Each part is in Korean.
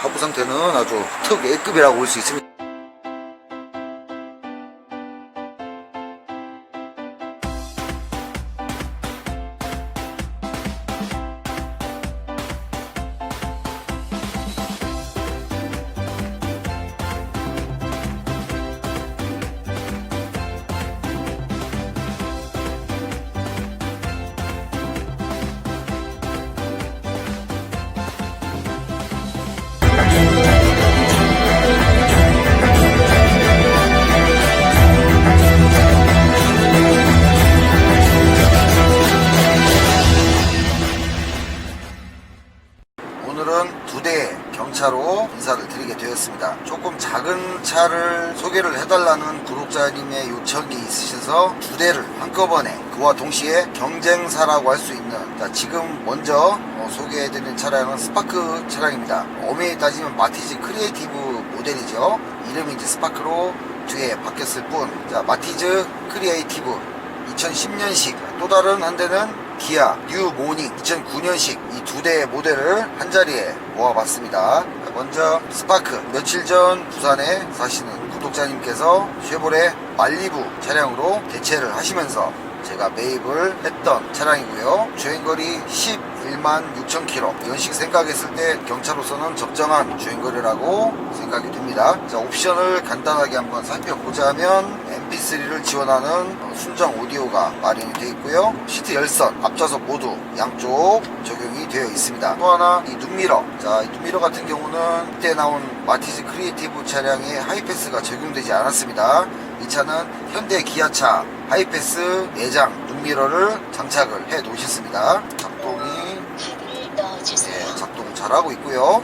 하부 상태는 아주 특 A급이라고 볼 수 있습니다. 되었습니다. 조금 작은 차를 소개를 해달라는 구독자님의 요청이 있으셔서 두 대를 한꺼번에 그와 동시에 경쟁사라고 할 수 있는 자, 지금 먼저 어, 소개해드린 차량은 스파크 차량입니다. 엄밀히 따지면 마티즈 크리에이티브 모델이죠. 이름이 이제 스파크로 뒤에 바뀌었을 뿐. 자, 마티즈 크리에이티브 2010년식 또 다른 한 대는 기아 뉴 모닝 2009년식 이 두 대의 모델을 한 자리에 모아봤습니다. 먼저 스파크 며칠 전 부산에 사시는 구독자님께서 쉐보레 말리부 차량으로 대체를 하시면서 제가 매입을 했던 차량이고요. 주행거리 11만 6천 킬로. 연식 생각했을 때 경차로서는 적정한 주행거리라고 생각이 됩니다. 자, 옵션을 간단하게 한번 살펴보자면 MP3를 지원하는 어, 순정 오디오가 마련이 되어 있고요. 시트 열선, 앞좌석 모두 양쪽 적용이 되어 있습니다. 또 하나 이 눈미러. 자, 이 눈미러 같은 경우는 이때 나온 마티즈 크리에이티브 차량에 하이패스가 적용되지 않았습니다. 이 차는 현대 기아차 하이패스 내장 눈미러를 장착을 해 놓으셨습니다. 작동이 넣어주세요. 네, 작동 잘하고 있고요.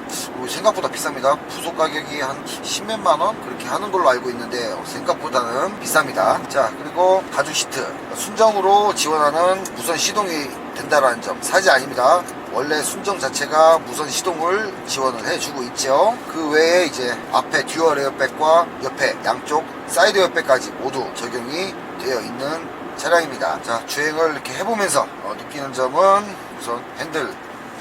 생각보다 비쌉니다. 부속 가격이 한 10몇만 원 그렇게 하는 걸로 알고 있는데 생각보다는 비쌉니다. 자 그리고 가죽 시트 순정으로 지원하는 무선 시동이 된다라는 점 사실 아닙니다. 원래 순정 자체가 무선 시동을 지원을 해주고 있죠. 그 외에 이제 앞에 듀얼 에어백과 옆에 양쪽 사이드 에어백까지 모두 적용이 되어 있는 차량입니다. 자 주행을 이렇게 해보면서 어, 느끼는 점은 우선 핸들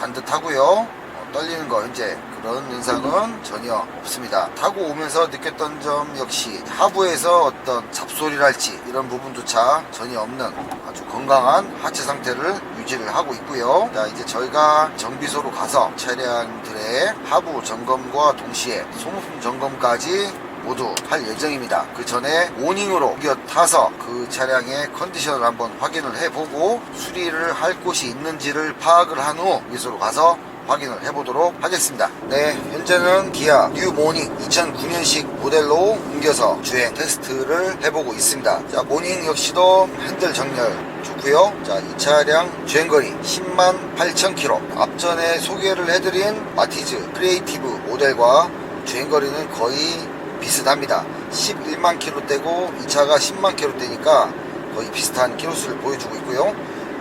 반듯하고요. 어, 떨리는 거 이제 그런 현상은 전혀 없습니다. 타고 오면서 느꼈던 점 역시 하부에서 어떤 잡소리랄지 이런 부분조차 전혀 없는 아주 건강한 하체 상태를 유지를 하고 있고요. 자 이제 저희가 정비소로 가서 차량들의 하부 점검과 동시에 소모품 점검까지 모두 할 예정입니다. 그 전에 모닝으로 옮겨 타서 그 차량의 컨디션을 한번 확인을 해보고 수리를 할 곳이 있는지를 파악을 한 후 미소로 가서 확인을 해보도록 하겠습니다. 네, 현재는 기아 뉴 모닝 2009년식 모델로 옮겨서 주행 테스트를 해보고 있습니다. 자, 모닝 역시도 핸들 정렬 좋고요. 자, 이 차량 주행거리 10만 8천 킬로. 앞전에 소개를 해드린 마티즈 크리에이티브 모델과 주행거리는 거의 비슷합니다. 11만 킬로대고 이 차가 10만 킬로대니까 거의 비슷한 킬로수를 보여주고 있고요.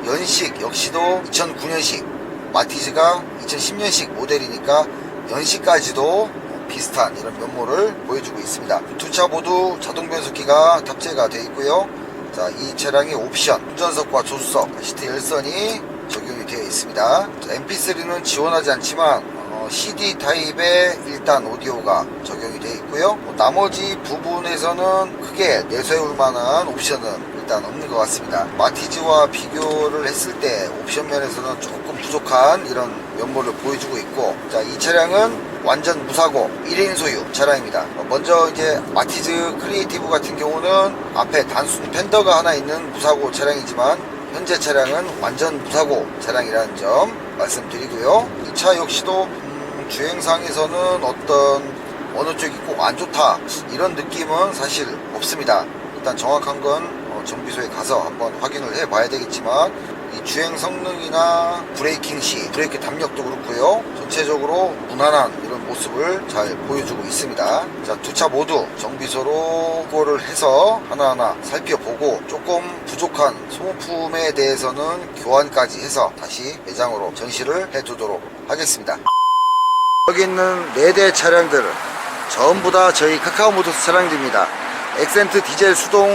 연식 역시도 2009년식 마티즈가 2010년식 모델이니까 연식까지도 비슷한 이런 면모를 보여주고 있습니다. 두 차 모두 자동 변속기가 탑재가 되어 있고요. 자, 이 차량의 옵션 운전석과 조수석 시트 열선이 적용이 되어 있습니다. MP3는 지원하지 않지만 어, CD 타입의 일단 오디오가 적용이 되어 있고요. 뭐 나머지 부분에서는 크게 내세울 만한 옵션은 일단 없는 것 같습니다. 마티즈와 비교를 했을 때 옵션 면에서는 조금 부족한 이런 면모를 보여주고 있고, 자, 이 차량은 완전 무사고 1인 소유 차량입니다. 어, 먼저 이제 마티즈 크리에이티브 같은 경우는 앞에 단순 팬더가 하나 있는 무사고 차량이지만 현재 차량은 완전 무사고 차량이라는 점 말씀드리고요. 이 차 역시도 음, 주행상에서는 어떤 어느 쪽이 꼭 안 좋다 이런 느낌은 사실 없습니다. 일단 정확한 건 어, 정비소에 가서 한번 확인을 해 봐야 되겠지만 이 주행 성능이나 브레이킹 시 브레이크 담력도 그렇고요. 전체적으로 무난한 이런 모습을 잘 보여주고 있습니다. 자 두 차 모두 정비소로 고를 해서 하나하나 살펴보고 조금 부족한 소모품에 대해서는 교환까지 해서 다시 매장으로 전시를 해 두도록 하겠습니다. 여기 있는 4대 차량들 전부 다 저희 카카오 모터스 차량들입니다. 엑센트 디젤 수동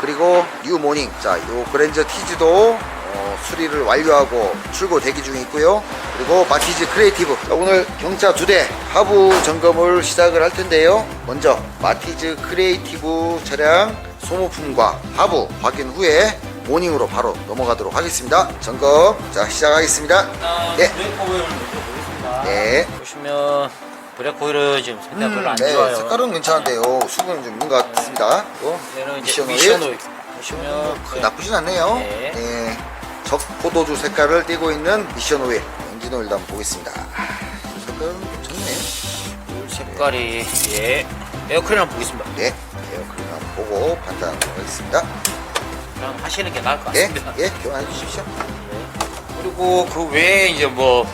그리고 뉴 모닝 자요 그랜저 티즈도 어, 어, 수리를 완료하고 출고 대기 중에 있고요. 그리고 마티즈 크리에이티브 자, 오늘 경차 두 대 하부 점검을 시작을 할 텐데요. 먼저 마티즈 크리에이티브 차량 소모품과 하부 확인 후에 모닝으로 바로 넘어가도록 하겠습니다. 점검 자 시작하겠습니다. 일단 네. 브레이크 오일을 먼저 보겠습니다. 네. 보시면 브레이크 오일은 지금 상태가 별로 안 네, 좋아요. 색깔은 괜찮은데요. 수분은 좀 있는 것 니다. 또 얘는 이제 미션 미션 오일. 오일. 보시면 그 나쁘진 않네요. 네. 네. 적 포도주 색깔을 띠고 있는 미션 오일 엔진 오일도 한번 보겠습니다. 아, 색깔은 좋네. 색깔이 예 에어컨을 한번 보겠습니다. 네, 에어컨 한번 보고 판단하도록 하겠습니다. 그냥 하시는 게 나을 것 네, 같습니다. 예, 교환해 주십시오. 그리고 그 외에 이제 뭐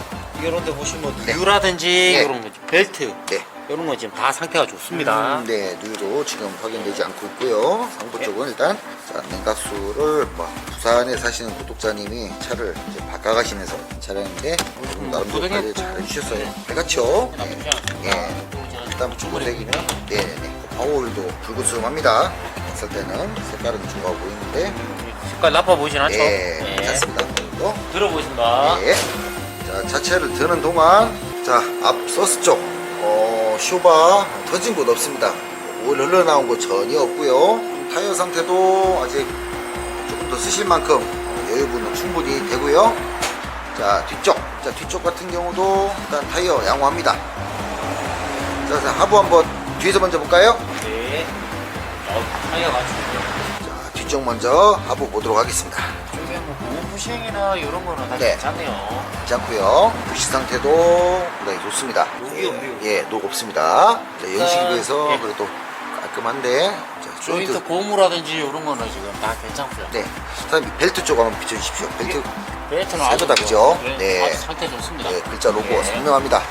이런 데 보시면 네. 뉴라든지 네. 이런 거 벨트 네. 이런 거 지금 다 상태가 좋습니다. 음, 네, 누유도 지금 확인되지 않고 있고요. 상부 쪽은 일단 자, 냉각수를 뭐 부산에 사시는 구독자님이 차를 이제 바꿔가시면서 차량인데 좀 나름대로. 관리 잘 해주셨어요. 밝았죠? 네. 않습니다. 예. 또 이제 일단 주고색이면 네네네 파워홀도 불구스름합니다 봤을 때는 색깔은 좋아 보이는데 색깔 나빠 보이진 않죠? 예 예. 괜찮습니다 그리고 들어보신다. 예. 자 자체를 드는 동안 자 앞 서스 쪽 어, 쇼바 터진 곳 없습니다 오일 흘러나온 거 전혀 없고요 타이어 상태도 아직 조금 더 쓰실 만큼 여유분은 충분히 되고요 자 뒤쪽 자 뒤쪽 같은 경우도 일단 타이어 양호합니다 자, 자 하부 한번 뒤에서 먼저 볼까요? 네. 어, 타이어가 좋고요. 자 뒤쪽 먼저 하부 보도록 하겠습니다 부싱이나 이런 거는 다 네. 괜찮네요. 괜찮고요 부시 상태도 굉장히 좋습니다 녹이 없네요. 예, 녹 없습니다 자, 연식에 비해서 예. 그래도 깔끔한데 자, 조인트 고무라든지 이런 거는 지금 다 괜찮고요. 네 사장님 벨트 쪽 한번 비춰주십시오 벨트 벨트는 새 아주 좋아요. 그죠? 네. 아주 상태 좋습니다. 네, 글자 로고 네. 선명합니다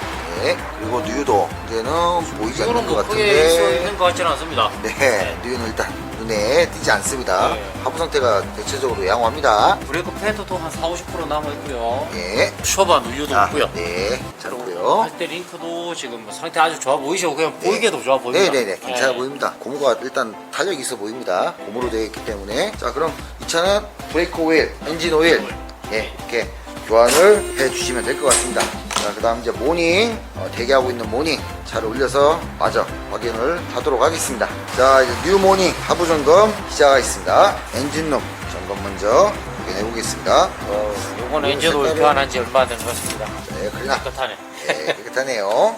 네, 그리고 뉴도 이제는 보이지 않는 것뭐 크게 써 같은데 있는 것 같지는 않습니다. 네, 뉴는 일단 눈에 띄지 않습니다 네. 하부 상태가 대체적으로 양호합니다 브레이크 패드도 한 4, 50% 남아 있고요. 예. 쇼바 누유도 아, 없고요. 네, 잘고요. 할때 링크도 지금 뭐 상태 아주 좋아 보이시고 그냥 보이게도 좋아 보입니다. 네네네, 괜찮아 네. 보입니다. 고무가 일단 탄력이 있어 보입니다. 고무로 되어 있기 때문에. 자, 그럼 이 차는 브레이크 오일, 엔진 오일, 예, 이렇게 교환을 해 주시면 될 것 같습니다. 자, 그 다음 이제 모닝, 어, 대기하고 있는 모닝, 차를 올려서 마저 확인을 하도록 하겠습니다. 자, 이제 뉴 모닝 하부 점검 시작하겠습니다. 엔진룸 점검 먼저 확인해 보겠습니다. 어, 요건 요 엔진 오일 색깔은- 교환한 지 얼마 된것 같습니다. 네, 그러나 깨끗하네. 네, 깨끗하네요.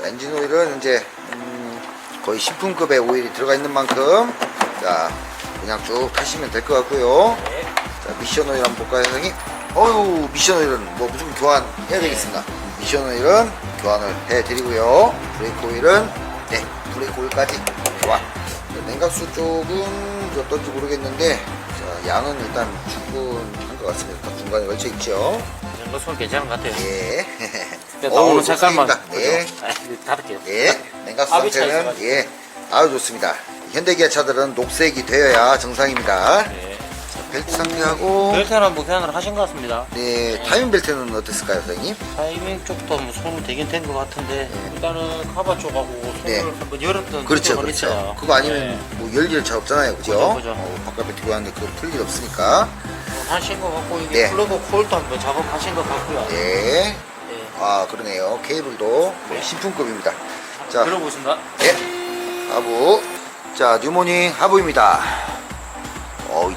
자, 엔진 오일은 이제 음, 거의 신품급의 오일이 들어가 있는 만큼 자 그냥 쭉 타시면 될 것 같고요. 네. 자 미션 오일 한번 볼까요, 선생님? 어유 미션 오일은 뭐 무조건 교환해야 되겠습니다. 미션 오일은 교환을 해드리고요. 브레이크 오일은 네 브레이크 오일까지 교환. 자, 냉각수 쪽은 어떤지 모르겠는데 자 양은 일단 충분한 것 같습니다. 다 중간에 걸쳐 있죠. 이 정도 손 괜찮은 것 같아요. 예. 근데 나오는 색깔만. 네. 그죠? 아, 닫을게요. 네, 냉각수 상태는. 예 아주 좋습니다. 현대기아 차들은 녹색이 되어야 정상입니다. 네. 자, 벨트 상태하고 벨트는 뭐 교환을 하신 것 같습니다. 네 타이밍 벨트는 어땠을까요, 선생님? 타이밍 쪽도 뭐 손을 대긴 된 것 같은데 일단은 카바 쪽하고 손을 네. 한번 열었던 그렇죠, 그렇죠. 있어요. 그거 아니면 네. 뭐 열릴 차 없잖아요, 그죠? 그죠, 그죠. 어, 바깥에 교환데 그거 풀일 없으니까. 뭐 하신 것 같고 이게 네. 플러그 콜도 한번 작업하신 것 같고요. 네, 네. 아 그러네요. 케이블도 거의 신품급입니다. 자, 들어보신다. 네, 하부. 자, 뉴모닝 하부입니다.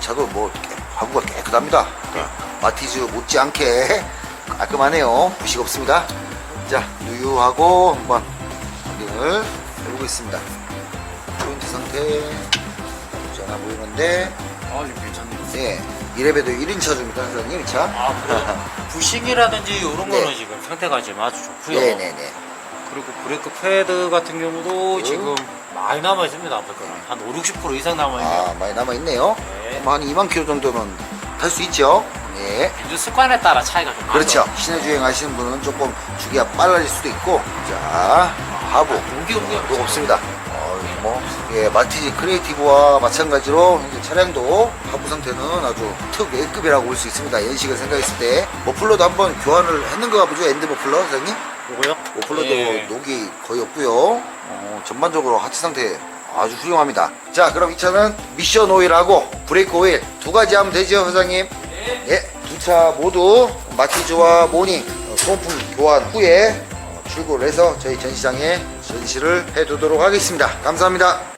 차도 뭐 깨- 하부가 깨끗합니다. 자, 마티즈 못지않게 깔끔하네요. 부식 없습니다. 자, 누유하고 한번 확인을 해보고 있습니다. 포인트 상태 않아 보이는데, 아, 이거 괜찮네요. 네, 이래봬도 1인차 줍니다, 사장님, 이 차. 아, 그래요? 부싱이라든지 이런 네. 거는 지금 상태가 지금 아주 좋고요. 네네네. 그리고 브레이크 패드 같은 경우도 음. 지금 많이 남아 있습니다. 한 5, 60% 이상 남아 있네요. 아, 많이 남아있네요. 네. 뭐한 2만 킬로 정도는 탈수 있죠. 네. 이제 습관에 따라 차이가 좀 그렇죠. 시내 주행 하시는 분은 조금 주기가 빨라질 수도 있고. 자, 하부. 공기 없고요. 녹 없습니다. 어, 뭐, 예, 마티즈 크리에이티브와 마찬가지로 현재 차량도 하부 상태는 아주 특 A급이라고 볼 수 있습니다. 연식을 생각했을 때. 머플러도 한번 교환을 했는가 보죠. 엔드 머플러, 사장님? 요거요? 머플러도 예. 녹이 거의 없고요. 어, 전반적으로 하체 상태 아주 훌륭합니다. 자, 그럼 이 차는 미션 오일하고 브레이크 오일 두 가지 하면 되죠, 사장님? 네. 예, 두 차 모두 마티즈와 모닝 어, 소모품 교환 후에 어, 출고를 해서 저희 전시장에 전시를 해두도록 하겠습니다. 감사합니다.